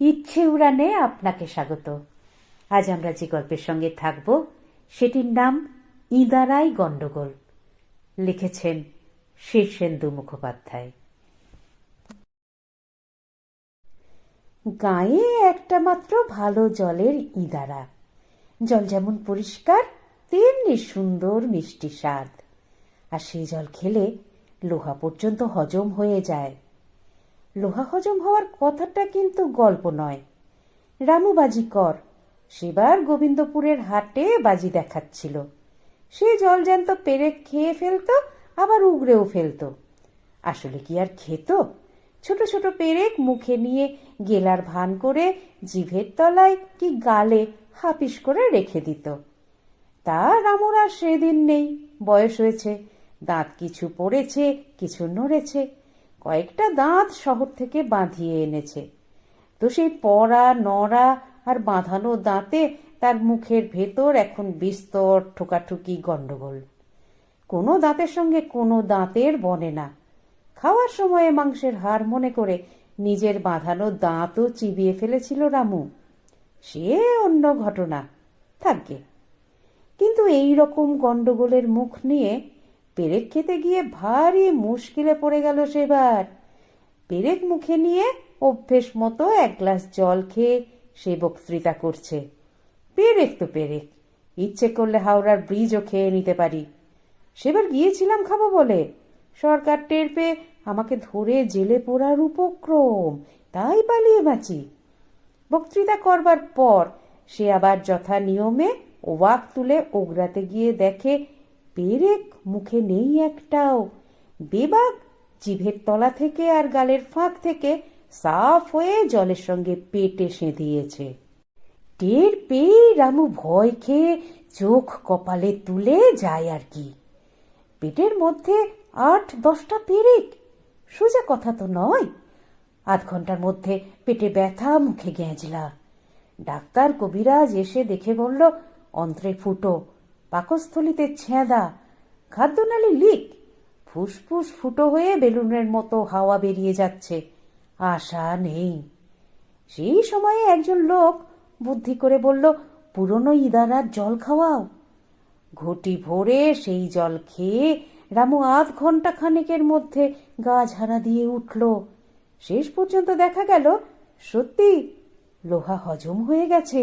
ইচ্ছে উড়ানে আপনাকে স্বাগত। আজ আমরা যে গল্পের সঙ্গে থাকব, সেটির নাম ইদারাই গণ্ডগোল। লিখেছেন শীর্ষেন্দু মুখোপাধ্যায়। গায়ে একটা মাত্র ভালো জলের ইদারা। জল যেমন পরিষ্কার, তেমনি সুন্দর মিষ্টি স্বাদ। আর সেই জল খেলে লোহা পর্যন্ত হজম হয়ে যায়। লোহা হজম হওয়ার কথাটা কিন্তু গল্প নয়। রামু বাজি কর। সেবার গোবিন্দপুরের হাটে বাজি দেখাচ্ছিল। সে জল জ্যান্ত পেরেক খেয়ে ফেলতো, আবার উগড়েও ফেলতো। আসলে কি আর খেত? ছোট ছোট পেরেক মুখে নিয়ে গেলার ভান করে জিভের তলায় কি গালে হাপিস করে রেখে দিত। তা রামুর আর সেদিন নেই। বয়স হয়েছে, দাঁত কিছু পড়েছে, কিছু নড়েছে। কয়েকটা দাঁত শহর থেকে বাঁধিয়ে এনেছে। তো সেই পড়া, নড়া আর বাঁধানো দাঁতে তার মুখের ভেতর এখন বিস্তর ঠোকাঠুকি গন্ডগোল। কোনো দাঁতের সঙ্গে কোনো দাঁতের বনে না। খাওয়ার সময়ে মাংসের হার মনে করে নিজের বাঁধানো দাঁতও চিবিয়ে ফেলেছিল রামু। সে অন্য ঘটনা, থাকবে। কিন্তু এই রকম গন্ডগোলের মুখ নিয়ে পেরেক খেতে গিয়ে ভারী মুশকিলে পড়ে গেল সেবার। পেরেক মুখে নিয়ে অভ্যেস মতো এক গ্লাস জল খেয়ে সে বক্তৃতা করছে। পেরেক তো পেরেক, ইচ্ছে করলে হাওড়ার ব্রিজও খেয়ে নিতে পারি। সেবার গিয়েছিলাম খাব বলে, সরকার টের পেয়ে আমাকে ধরে জেলে পোড়ার উপক্রম, তাই পালিয়ে বাঁচি। বক্তৃতা করবার পর সে আবার যথা নিয়মে ওয়াক তুলে ওগরাতে গিয়ে দেখে পেরেক মুখে নেই একটাও। বেবাক জিভের তলা থেকে আর গালের ফাঁক থেকে সাফ হয়ে জলের সঙ্গে পেটে সেঁধিয়েছে টের পেয়ে রামু ভয় খেয়ে চোখ কপালে তুলে যায় আর কি। পেটের মধ্যে আট দশটা পেরেক, সোজা কথা তো নয়। আধ ঘণ্টার মধ্যে পেটে ব্যথা মুখে গেঁজলা ডাক্তার কবিরাজ এসে দেখে বলল, অন্ত্রে ফুটো পাকস্থলিতে ছেঁদা, খাদ্যনালী লিক, ফুসফুস ফুটো হয়ে বেলুনের মতো হাওয়া বেরিয়ে যাচ্ছে। আশা নেই। সেই সময়ে একজন লোক বুদ্ধি করে বলল, পুরনো ইদারার জল খাওয়াও। ঘটি ভরে সেই জল খেয়ে রামু আধ ঘণ্টা খানেকের মধ্যে গা ঝাড়া দিয়ে উঠল। শেষ পর্যন্ত দেখা গেল, সত্যি লোহা হজম হয়ে গেছে।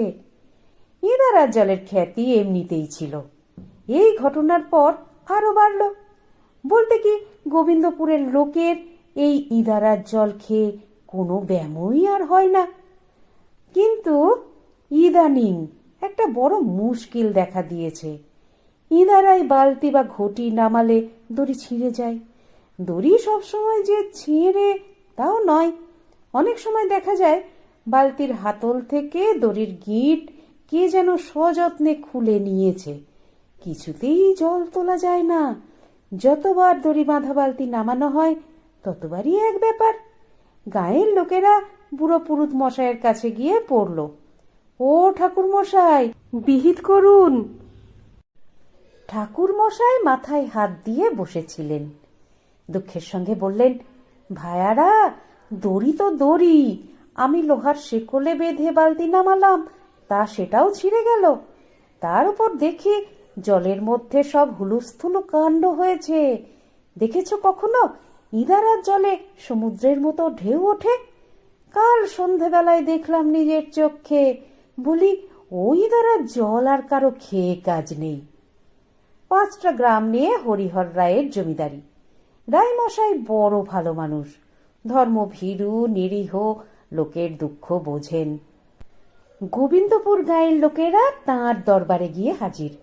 ইদারার জলের খ্যাতি এমনিতেই ছিল। এই ঘটনার পর আরও বাড়ল। বলতে কি, গোবিন্দপুরের লোকের এই ইদারার জল খেয়ে কোনো ব্যায়ামই আর হয় না। কিন্তু ইদানিং একটা বড় মুশকিল দেখা দিয়েছে। ইদারায় বালতি বা ঘটি নামালে দড়ি ছিঁড়ে যায়। দড়ি সবসময় যে ছিঁড়ে তাও নয়। অনেক সময় দেখা যায়, বালতির হাতল থেকে দড়ির গিট কে যেন সযত্নে খুলে নিয়েছে। কিছুতেই জল তোলা যায় না। যতবার দড়ি বাঁধা বালতি নামানো হয়, ততবারই এক ব্যাপার। গায়ের লোকেরা বুড়ো পুরুত মশাইয়ের কাছে গিয়ে পড়ল, ও ঠাকুর মশাই, বিহিত করুন। ঠাকুর মশাই মাথায় হাত দিয়ে বসেছিলেন। দুঃখের সঙ্গে বললেন, ভায়ারা, দড়ি তো দড়ি, আমি লোহার শেকলে বেঁধে বালতি নামালাম, তা সেটাও ছিঁড়ে গেল। তার উপর দেখি জলের মধ্যে সব হুলুস্থুলু কাণ্ড হয়েছে। দেখেছ কখনো? ইদারার জলে সমুদ্রের মতো ঢেউ ওঠে? কাল সন্ধেবেলায় দেখলাম নিজের চোখে। বলি ওই দ্বারা জল আর কারও খেয়ে কাজ নেই। পাঁচটা গ্রাম নিয়ে হরিহর রায়ের জমিদারি। রায়মশাই বড় ভালো মানুষ। ধর্ম ভীরু, নিরীহ, লোকের দুঃখ বোঝেন। গোবিন্দপুর গায়ের লোকেরা তাঁর দরবারে গিয়ে হাজির।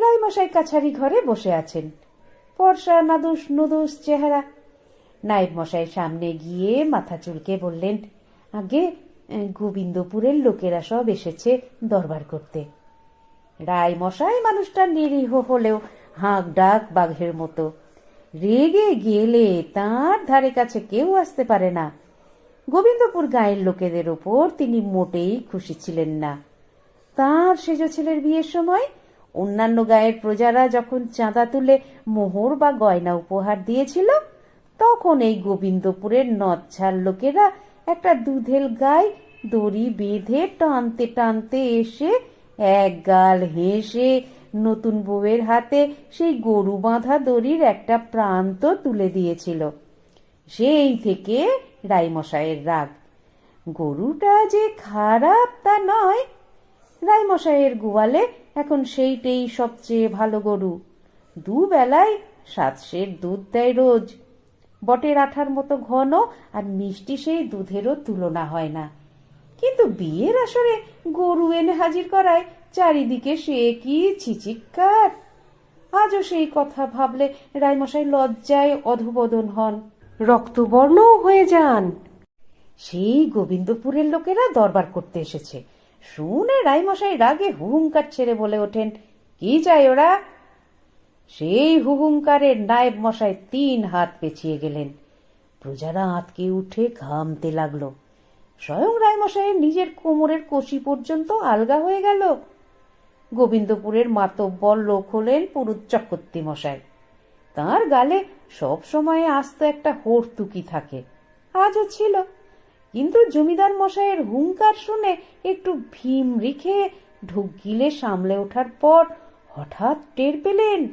রায়মশাই কাছারি ঘরে বসে আছেন। ফর্সা, নাদুস, নুদুস চেহারা। নায়েব মশাই সামনে গিয়ে মাথা চুলকে বললেন, আগে গোবিন্দপুরের লোকেরা সব এসেছে দরবার করতে। রায় মশাই মানুষটা নিরীহ হলেও হাঁক ডাক বাঘের মতো। রেগে গেলে তার ধারে কাছে কেউ আসতে পারে না। গোবিন্দপুর গায়ের লোকেদের ওপর তিনি মোটেই খুশি ছিলেন না। তার সেজ ছেলের বিয়ের সময় অন্যান্য গায়ের প্রজারা যখন চাঁদা তুলে মোহর বা গয়না উপহার দিয়েছিল, তখন এই গোবিন্দপুরের নচ্ছার লোকেরা একটা দুধেল গায়ে দড়ি বেঁধে টানতে টানতে এসে এক গাল হেসে নতুন বউয়ের হাতে সেই গরু বাঁধা দড়ির একটা প্রান্ত তুলে দিয়েছিল। সেই থেকে রাইমশাইয়ের রাগ। গরুটা যে খারাপ তা নয় রাইমশাইয়ের গোয়ালে এখন সেইটেই সবচেয়ে ভালো গরু। দুবেলায় সাত সের দুধ দেয় রোজ। বটের আঠার মতো ঘন আর মিষ্টি সেই দুধেরও তুলনা হয় না। কিন্তু বিয়ের আসরে গরু এনে হাজির করায় চারিদিকে সে কি চিচিৎকার আজও সেই কথা ভাবলে রায়মশাই লজ্জায় অধবোদন হন। রক্তবর্ণও হয়ে যান। সেই গোবিন্দপুরের লোকেরা দরবার করতে এসেছে। শুনে রাইমশাই রাগে হুহুঙ্কার ছেড়ে বলে ওঠেন, কি চাই ওরা? সেই হুহুঙ্কারের নায়েব মশাই তিন হাত পেঁচিয়ে গেলেন। প্রজারা আঁতকে উঠে ঘামতে লাগল। স্বয়ং রায়মশাইয়ের নিজের কোমরের কষি পর্যন্ত আলগা হয়ে গেল। গোবিন্দপুরের মাতব্বর লোক হলেন পুরুত চক্রবর্তী মশাই। তাঁর গালে সব সময় আস্ত একটা হর্তুকি থাকে। আজও ছিল। কিন্তু জমিদার মশাইয়ের হুঙ্কার শুনে একটু ভীম রেখে ঢুক গিলে সামলে ওঠার পর হঠাৎ টের পেলেন,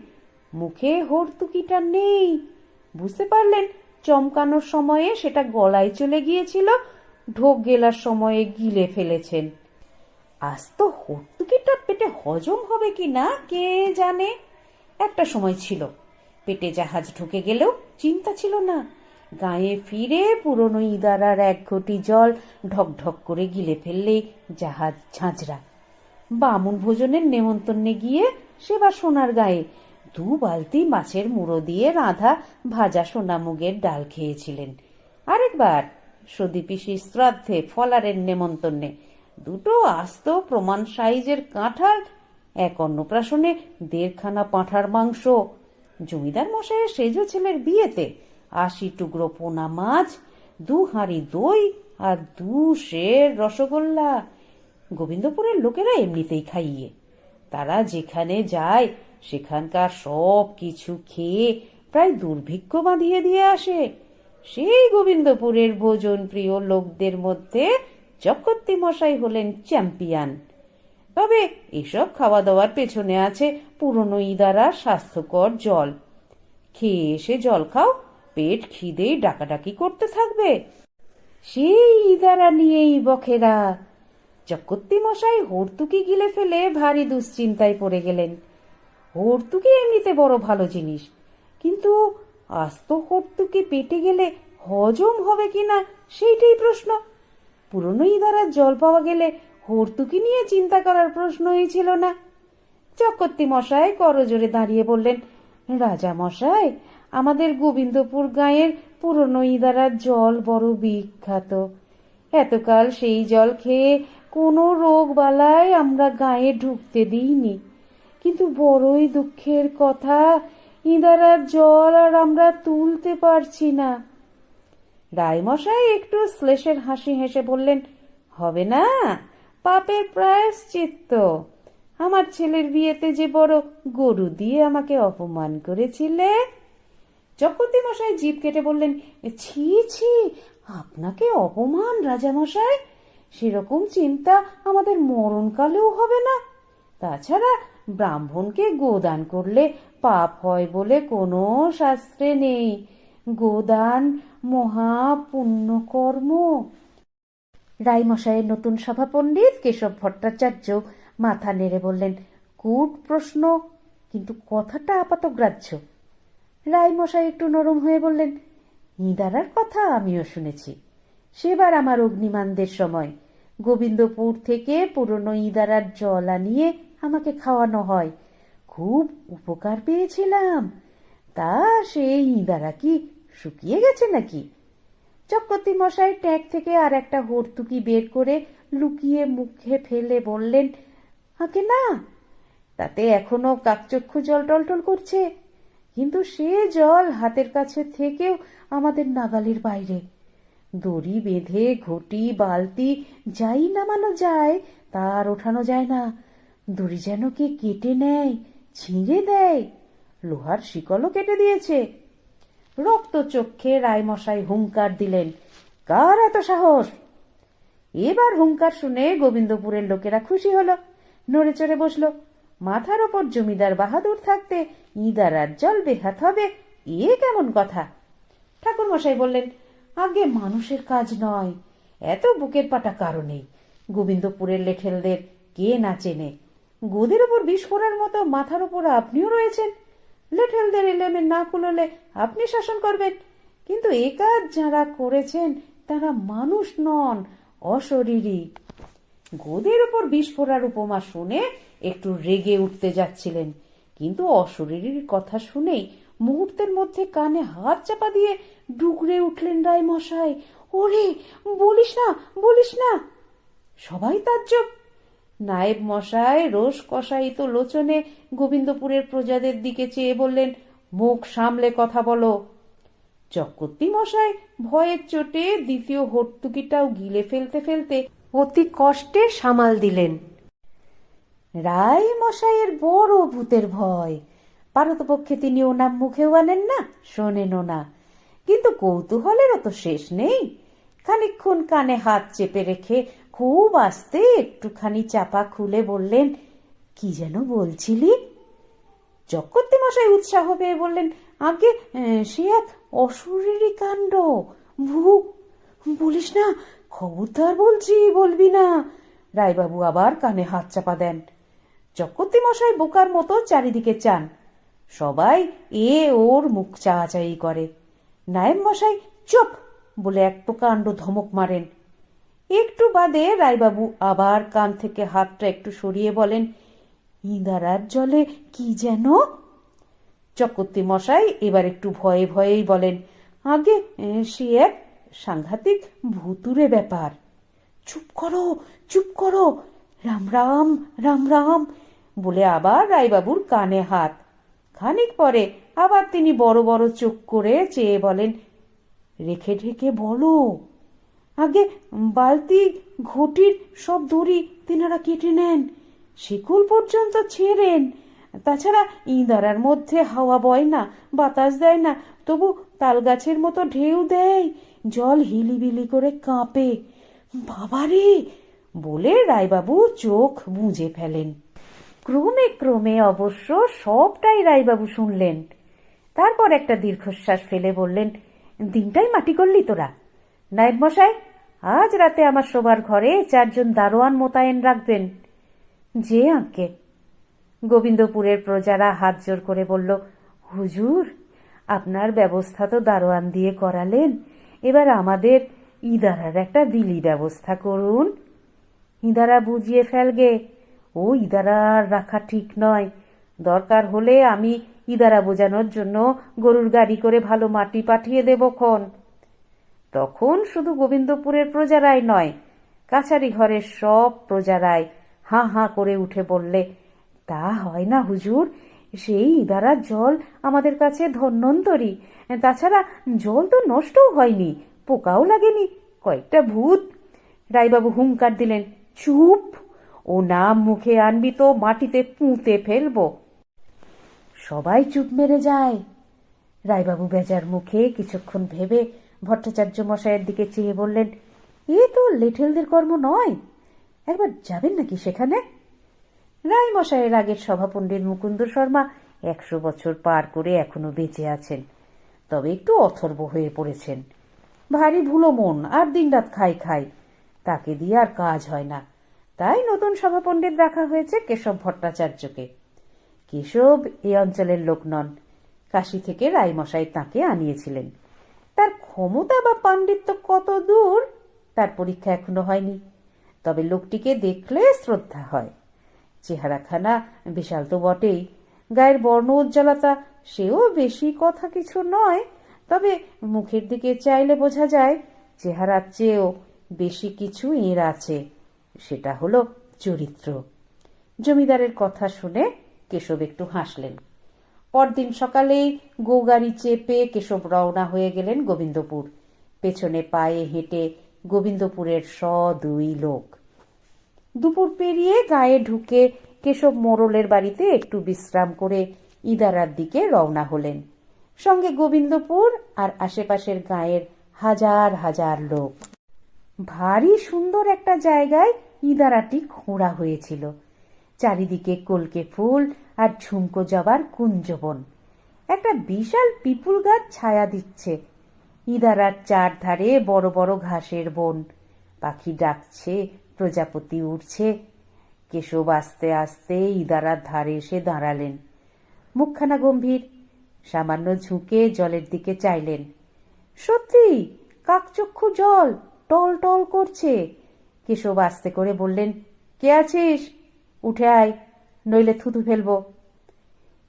মুখে হর্তুকিটা নেই। বুঝতে পারলেন চমকানোর সময়ে সেটা গলায় চলে গিয়েছিল, ঢোক গেলার সময়ে গিলে ফেলেছেন। আজ তো হর্তুকিটা পেটে হজম হবে কি না, কে জানে? একটা সময় ছিল, পেটে জাহাজ ঢুকে গেলেও চিন্তা ছিল না। গায়ে ফিরে পুরনো ইদারার এক ঘটি জল ঢকঢক করে গিলে ফেললেই জাহাজ ঝাঁঝরা। বামুন ভোজনের নেমন্তন্নে গিয়ে সেবার সোনার গায়ে দু বালতি মাছের মুড়ো দিয়ে রাধা ভাজা সোনামুগের ডাল খেয়েছিলেন। আরেকবার সদী পিসির শ্রাদ্ধে ফলারের নেমন্তন্নে দুটো আস্ত প্রমাণ সাইজের কাঁঠাল, এক অন্নপ্রাশনে দেড়খানা পাঁঠার মাংস। জমিদার মশাইয়ের সেজো ছেলের বিয়েতে আশি টুকরো পোনা মাছ, দু হাঁড়ি দই আর দু সের রসগোল্লা। গোবিন্দপুরের লোকেরা এমনিতেই খাইয়ে। তারা যেখানে যায়, সেখানকার সব কিছু খেয়ে প্রায় দুর্ভিক্ষ বাঁধিয়ে দিয়ে আসে। সেই গোবিন্দপুরের ভোজন প্রিয় লোকদের মধ্যে চক্রবর্তী মশাই হলেন চ্যাম্পিয়ন। তবে এসব খাওয়া দাওয়ার পেছনে আছে পুরনো ইদারা স্বাস্থ্যকর জল। খেয়ে এসে জল খাও পেট খিদেই ডাকাডাকি করতে থাকবে। সেই ইদারা নিয়েই বখেরা। চক্রবর্তী মশাই হর্তুকি গিলে ফেলে ভারী দুশ্চিন্তায় পড়ে গেলেন। হর্তুকি এমনিতে বড় ভালো জিনিস, কিন্তু আস্ত হর্তুকি পেটে গেলে হজম হবে কিনা সেইটাই প্রশ্ন। পুরনো ইদারার জল পাওয়া গেলে হর্তুকি নিয়ে চিন্তা করার প্রশ্নই ছিল না। চক্রবর্তী মশাই করজোরে দাঁড়িয়ে বললেন রাজা মশাই আমাদের গোবিন্দপুর গাঁয়ের পুরনো ইদারার জল বড় বিখ্যাত। এতকাল সেই জল খেয়ে কোনো রোগ বালায় আমরা গায়ে ঢুকতে দিইনি। কিন্তু বড়ই দুঃখের কথা ইদারার জল আর আমরা তুলতে পারছি না। রায়মশাই একটু শ্লেষের হাসি হেসে বললেন, হবে না, পাপের প্রায়শ্চিত্ত। আমার ছেলের বিয়েতে যে বড় গরু দিয়ে আমাকে অপমান করেছিলে? চক্রবর্তী মশাই জিভ কেটে বললেন, ছি ছি, আপনাকে অপমান, রাজামশাই? সেরকম চিন্তা আমাদের মরণকালেও হবে না। তাছাড়া ব্রাহ্মণকে গোদান করলে পাপ হয় বলে কোনো শাস্ত্রে নেই। গোদান মহা পুণ্যকর্ম রায়মশাইয়ের নতুন সভাপণ্ডিত কেশব ভট্টাচার্য মাথা নেড়ে বললেন কুট প্রশ্ন, কিন্তু কথাটা আপাত গ্রাহ্য। রায়মশাই একটু নরম হয়ে বললেন ইঁদারার কথা আমিও শুনেছি। সেবার আমার অগ্নিমানদের সময়। গোবিন্দপুর থেকে পুরনো ইঁদারার জল আনিয়ে আমাকে খাওয়ানো হয়। খুব উপকার পেয়েছিলাম। তা সেই ইঁদারা কি শুকিয়ে গেছে নাকি? চক্রবর্তী মশাই ট্যাগ থেকে আর একটা হর্তুকি বের করে লুকিয়ে মুখে ফেলে বললেন আগে না। তাতে এখনও কাকচক্ষু জল টলটল করছে। কিন্তু সে জল হাতের কাছে থেকেও আমাদের নাগালের বাইরে। দড়ি বেঁধে, ঘটি, বালতি, যাই নামানো যায়, তার ওঠানো যায় না। দড়ি যেন কে কেটে নেয়, ছিঁড়ে দেয়, লোহার শিকলও কেটে দিয়েছে। রক্ত চক্ষে রায়মশাই হুঙ্কার দিলেন, কার এত সাহস? এবার হুঙ্কার শুনে গোবিন্দপুরের লোকেরা খুশি হলো। নড়ে চড়ে বসল। মাথার ওপর জমিদার বাহাদুর থাকতে ইদারার জল বেহাত হবে, এ কেমন কথা? ঠাকুর মশাই বললেন, আগে মানুষের কাজ নয়, এত বুকের পাটা কারণেই গোবিন্দপুরের লেঠেলদের কে না চেনে? গোদের ওপর বিষ পড়ার মতো মাথার ওপর আপনিও রয়েছেন। লেঠেলদের এলেমে না কুলোলে আপনি শাসন করবেন। কিন্তু এ কাজ যারা করেছেন, তারা মানুষ নন, অশরীরী। গোদের ওপর বিষ ফোড়ার উপমা শুনে একটু রেগে উঠতে যাচ্ছিলেন। কিন্তু অশরীরীর কথা শুনেই মুহূর্তের মধ্যে কানে হাত চাপা দিয়ে ডুকরে উঠলেন রায় মশাই ওরে, বলিস না বলিস না! সবাই তাজ্জব নায়েব মশাই, রোষ কষায়িত লোচনে গোবিন্দপুরের প্রজাদের দিকে চেয়ে বললেন, মুখ সামলে কথা বলো চক্রবর্তী মশাই, ভয়ের চোটে দ্বিতীয় হর্তুকিটাও গিলে ফেলতে ফেলতে অতি কষ্টে সামাল দিলেন। রায় মশাইয়ের বড় ভূতের ভয়। পারতপক্ষে তিনি ওনার মুখেও আনেন না শোনেনও না কিন্তু কৌতূহলেরও তো শেষ নেই। খানিক্ষণ কানে হাত চেপে রেখে খুব আস্তে একটুখানি চাপা খুলে বললেন, কি যেন বলছিলি? চক্রবর্তী মশাই উৎসাহ পেয়ে বললেন, আগে সে এক অশরীরী কাণ্ড ভু, বলিস না খবরদার বলছি, বলবি না। রায়বাবু আবার কানে হাত চাপা দেন। চক্রবর্তী মশাই বোকার মতো চারিদিকে চান। সবাই এ ওর মুখ চাচাই করে। নায়েব মশাই চুপ বলে এক প্রকাণ্ড ধমক মারেন। একটু বাদে রায়বাবু আবার কান থেকে হাতটা একটু সরিয়ে বলেন ইঁদারার জলে কি যেন? চক্রবর্তী মশাই এবার একটু ভয়ে ভয়েই বলেন, আগে সে এক সাংঘাতিক ভুতুরে ব্যাপার। চুপ করো চুপ করো। রাম রাম রাম রাম বলে আবার রায়বাবুর কানে হাত। খানিক পরে আবার তিনি বড় বড় চোখ করে চেয়ে বলেন, রেখে, ঢেকে বলো। আগে বালতি, ঘটির সব দড়ি তিনারা কেটে নেন, শিকুল পর্যন্ত ছেড়েন। তাছাড়া ইঁদারার মধ্যে হাওয়া বয় না, বাতাস দেয় না, তবু তাল গাছের মতো ঢেউ দেয়। জল হিলিবিলি করে কাঁপে। বাবারে! বলে রায়বাবু চোখ বুঝে ফেলেন। ক্রমে ক্রমে অবশ্য সবটাই রায়বাবু শুনলেন। তারপর একটা দীর্ঘশ্বাস ফেলে বললেন, দিনটাই মাটি করলি তোরা। নায়েব মশাই, আজ রাতে আমার শোবার ঘরে চারজন দারোয়ান মোতায়েন রাখবেন। যে আঁকে। গোবিন্দপুরের প্রজারা হাত জোর করে বলল, হুজুর, আপনার ব্যবস্থা তো দারোয়ান দিয়ে করালেন। এবার আমাদের ইদারার একটা বিলি ব্যবস্থা করুন। ইদারা বুঝিয়ে ফেলগে, ও ইদারা আর রাখা ঠিক নয়। দরকার হলে আমি ইদারা বোঝানোর জন্য গরুর গাড়ি করে ভালো মাটি পাঠিয়ে দেব খন। তখন শুধু গোবিন্দপুরের প্রজারাই নয়, কাছারি ঘরের সব প্রজারাই হাঁ হাঁ করে উঠে বললে, তা হয় না হুজুর, সেই ইদারার জল আমাদের কাছে ধন্বন্তরী তাছাড়া জল তো নষ্টও হয়নি, পোকাও লাগেনি, কয়েকটা ভূত। রায়বাবু হুঙ্কার দিলেন, চুপ, ও নাম মুখে আনবি তো মাটিতে পুঁতে ফেলব। সবাই চুপ মেরে যায়। রায়বাবু বেজার মুখে কিছুক্ষণ ভেবে ভট্টাচার্য মশাইয়ের দিকে চেয়ে বললেন, এ তো লেঠেলদের কর্ম নয়, একবার যাবেন নাকি সেখানে? রায় মশাইয়ের আগের সভাপণ্ডিত মুকুন্দ শর্মা একশো বছর পার করে এখনও বেঁচে আছেন। তবে একটু অথর্ব হয়ে পড়েছেন। ভারী ভুলো মন, আর দিনরাত খাই খাই। তাকে দিয়ে আর কাজ হয় না। তাই নতুন সভাপণ্ডিত রাখা হয়েছে কেশব ভট্টাচার্যকে। কেশব এই অঞ্চলের লোক নন। কাশী থেকে রায়মশাই তাকে আনিয়েছিলেন। তার ক্ষমতা বা পাণ্ডিত্য কত দূর, তার পরীক্ষা এখনও হয়নি। তবে লোকটিকে দেখলে শ্রদ্ধা হয়। চেহারাখানা বিশাল তো বটেই। গায়ের বর্ণ উজ্জ্বলতা সেও বেশি কথা কিছু নয়, তবে মুখের দিকে চাইলে বোঝা যায় চেহারার চেয়েও বেশি কিছু এর আছে। সেটা হলো চরিত্র। জমিদারের কথা শুনে কেশব একটু হাসলেন। পরদিন সকালেই গৌগাড়ি চেপে কেশব রওনা হয়ে গেলেন গোবিন্দপুর। পেছনে পায়ে হেঁটে গোবিন্দপুরের স দুই লোক। দুপুর পেরিয়ে গায়ে ঢুকে কেশব মোড়লের বাড়িতে একটু বিশ্রাম করে ইদারার দিকে রওনা হলেন। সঙ্গে গোবিন্দপুর আর আশেপাশের গায়ের হাজার হাজার লোক। ভারী সুন্দর একটা জায়গায় ইদারাটি খোঁড়া হয়েছিল। চারিদিকে কলকে ফুল আর ঝুমকো জবার কুঞ্জবন। একটা বিশাল পিপুল গাছ ছায়া দিচ্ছে। ইদারার চারধারে বড় বড় ঘাসের বন। পাখি ডাকছে, প্রজাপতি উঠছে কেশব আস্তে আস্তে ইদারার ধারে এসে দাঁড়ালেন। মুখখানা গম্ভীর। সামান্য ঝুঁকে জলের দিকে চাইলেন। সত্যি, কাকচক্ষু জল টল টল করছে। কেশব আস্তে করে বললেন, কে আছিস? উঠে আয়, নইলে থুতু ফেলব।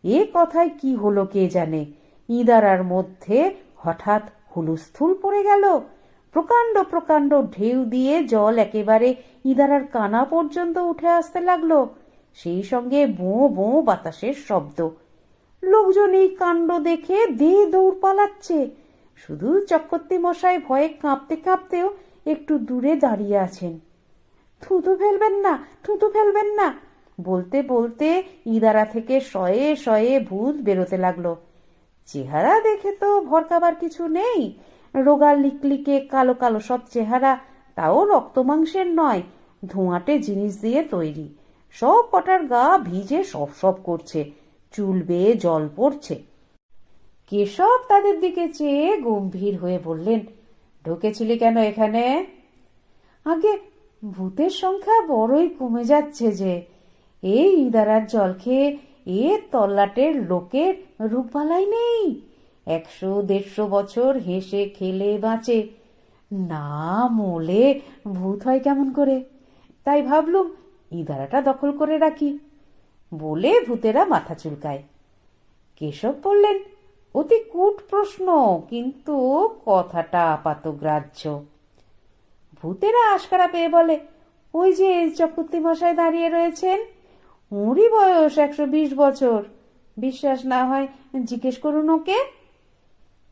এ কথায় কি হলো কে জানে? ইদারার মধ্যে হঠাৎ হুলুস্থুল পড়ে গেল। প্রকাণ্ড প্রকাণ্ড ঢেউ দিয়ে জল একেবারে ইদারার কানা পর্যন্ত উঠে আসতে লাগল। সেই সঙ্গে বোঁ বোঁ বাতাসের শব্দ। লোকজন এই কাণ্ড দেখে দে দৌড় পালাচ্ছে। শুধু চক্রবর্তী মশাই ভয়ে কাঁপতে কাঁপতেও একটু দূরে দাঁড়িয়ে আছেন। থুতু ফেলবেন না, থুতু ফেলবেন না, বলতে বলতে ইদারা থেকে শয়ে শয়ে ভূত বেরোতে লাগল। চেহারা দেখে তো ভরকাবার কিছু নেই। রোগা লিকলিকে কালো কালো সব চেহারা, তাও রক্ত মাংসের নয়, ধোঁয়াটে জিনিস দিয়ে তৈরি। সব কটার গা ভিজে সব সব করছে। চুল বেয়ে জল পড়ছে। কেশব তাদের দিকে চেয়ে গম্ভীর হয়ে বললেন, ঢুকেছিলি কেন এখানে? আগে ভূতের সংখ্যা বড়ই কমে যাচ্ছে যে, এই ইদারার জল খেয়ে এ তল্লাটের লোকের রূপবালাই নেই। একশো, দেড়শো বছর হেসে খেলে বাঁচে। না মোলে ভূত হয় কেমন করে? তাই ভাবলুম, ইদারাটা দখল করে রাখি। বলে ভূতেরা মাথা চুলকায়। কেশব বললেন, অতি কূট প্রশ্ন, কিন্তু কথাটা আপাত গ্রাহ্য। ভূতেরা আশকারা পেয়ে বলে, ওই যে চক্রবর্তী মশাই দাঁড়িয়ে রয়েছেন ওরই বয়স একশো বিশ বছর। বিশ্বাস না হয় জিজ্ঞেস করুন ওকে?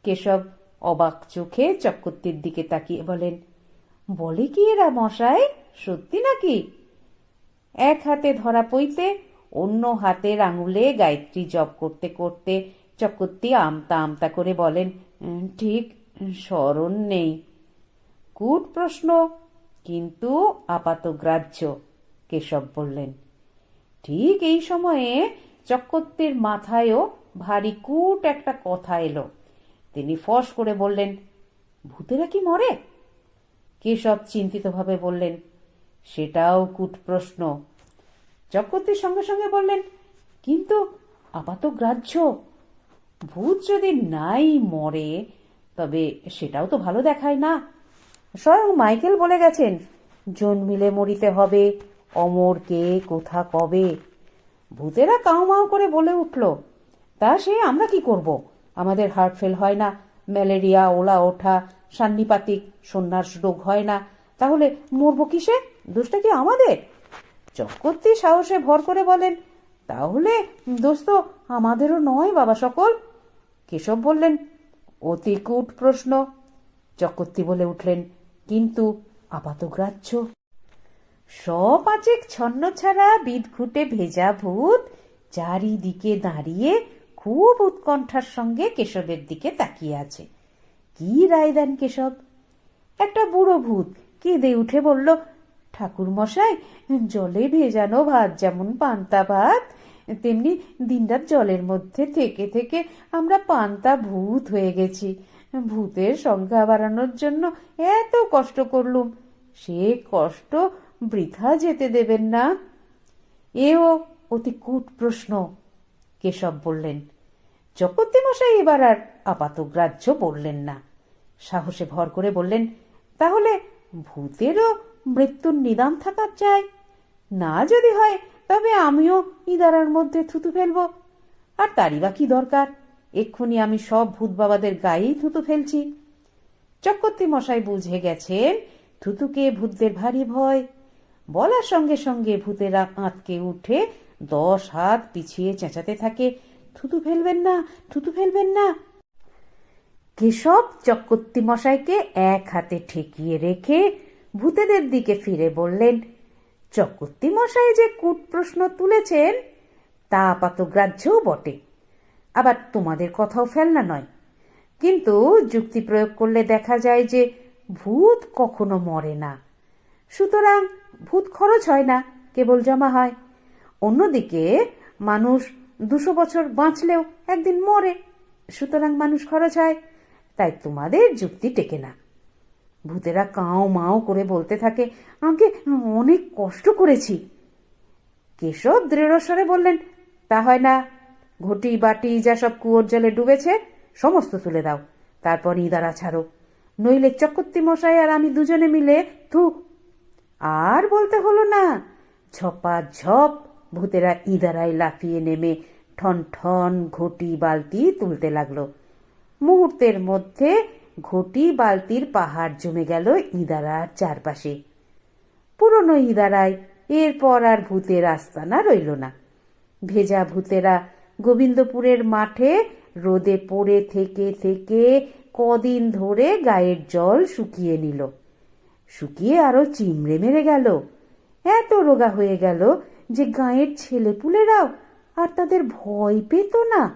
কেশব অবাক চোখে চক্রবর্তীর দিকে তাকিয়ে বলেন, বলে কি এরা মশাই? সত্যি নাকি? এক হাতে ধরা পইতে অন্য হাতের আঙুলে গায়ত্রী জপ করতে করতে চক্রবর্তী আমতা আমতা করে বলেন ঠিক স্মরণ নেই। কুট প্রশ্ন, কিন্তু আপাতগ্রাহ্য কেশব বললেন। ঠিক এই সময়ে চক্রবর্তীর মাথায়ও ভারী কুট একটা কথা এলো। তিনি ফস করে বললেন, ভূতেরা কি মরে? কেশব চিন্তিতভাবে বললেন, সেটাও কুট প্রশ্ন। চক্রবর্তীর সঙ্গে সঙ্গে বললেন, কিন্তু আপাত গ্রাহ্য ভূত যদি নাই মরে, তবে সেটাও তো ভালো দেখায় না। স্বয়ং মাইকেল বলে গেছেন, জন্মিলে মরিতে হবে, অমর কে, কোথা, কবে? ভূতেরা কাউ মাউ করে বলে উঠল, তা সে আমরা কি করব? আমাদের হার্ট ফেল হয় না, ম্যালেরিয়া, ওলা ওঠা, সান্নিপাতিক, সন্ন্যাস রোগ হয় না, তাহলে মরবো কিসে? দোষটা কি আমাদের? চক্রবর্তী সাহসে ভর করে বলেন, তাহলে দোস্ত, আমাদেরও নয় বাবা সকল? কেশব বললেন, অতি কূট প্রশ্ন। চক্রবর্তী বলে উঠলেন, কিন্তু আপাতগ্রাহ্য। সপাচেক ছন্ন ছাড়া বিদঘুটে ভেজা ভূত চারিদিকে দাঁড়িয়ে খুব উৎকণ্ঠার সঙ্গে কেশবের দিকে তাকিয়ে আছে। কি রায় দেন কেশব? একটা বুড়ো ভূত। কেঁদে উঠে বলল ঠাকুর মশাই জলে ভেজানো ভাত যেমন পান্তা ভাত, তেমনি দিনরাত জলের মধ্যে থেকে থেকে আমরা পান্তা ভূত হয়ে গেছি। ভূতের সংখ্যা বাড়ানোর জন্য এত কষ্ট করলুম। সে কষ্ট বৃথা যেতে দেবেন না। এও অতি কূট প্রশ্ন, কেশব বললেন। মশাই এবার আর আপাতগ্রাহ্য বললেন না। সাহসে ভর করে বললেন, তাহলে ভূতেরও মৃত্যুর নিদান থাকার চাই। না যদি হয়, তবে আমিও ইদারার মধ্যে থুতু ফেলব। আর তারই বা কি দরকার? এক্ষুনি আমি সব ভূত বাবাদের গায়েই থুতু ফেলছি। চক্রবর্তী মশাই বুঝে গেছেন, থুতুকে ভূতদের ভারী ভয়। বলার সঙ্গে সঙ্গে ভূতেরা আঁতকে উঠে দশ হাত পিছিয়ে চেঁচাতে থাকে, থুতু ফেলবেন না, থুতু ফেলবেন না। কেশব চক্রবর্তী মশাইকে এক হাতে ঠেকিয়ে রেখে ভূতেদের দিকে ফিরে বললেন, চক্রবর্তী মশাই যে কূট প্রশ্ন তুলেছেন, তা আপাত গ্রাহ্যও বটে। আবার তোমাদের কথাও ফেলনা নয়। কিন্তু যুক্তি প্রয়োগ করলে দেখা যায় যে ভূত কখনো মরে না। সুতরাং ভূত খরচ হয় না, কেবল জমা হয়। অন্যদিকে মানুষ দুশো বছর বাঁচলেও একদিন মরে। সুতরাং মানুষ খরচ হয়, তাই তোমাদের যুক্তি টেকে না। ভূতেরা কাও মাও করে বলতে থাকে আমাকে অনেক কষ্ট করেছি। কেশব দৃঢ়স্বরে বললেন, তা হয় না। ঘটি বাটি যা সব কুয়োর জলে ডুবেছে, সমস্ত তুলে দাও। তারপর ইদারা ছাড়ো। নইলে চক্রবর্তী মশাই আর আমি দুজনে মিলে থু আর বলতে হলো না। ঝপা ঝপ ভূতেরা ইদারায় লাফিয়ে নেমে ঠন ঠন ঘটি বালতি তুলতে লাগল। মুহূর্তের মধ্যে ঘটি বালতির পাহাড় জমে গেল ইদারার চারপাশে। পুরনো ইদারায় এরপর আর ভূতের আস্তানা রইল না। ভেজা ভূতেরা গোবিন্দপুরের মাঠে রোদে পড়ে থেকে থেকে কদিন ধরে গায়ের জল শুকিয়ে নিল। শুকিয়ে আরও চিমড়ে মেরে গেল। এত রোগা হয়ে গেল যে গায়ের ছেলেপুলেরাও আর তাদের ভয় পেত না।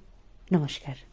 नमस्कार।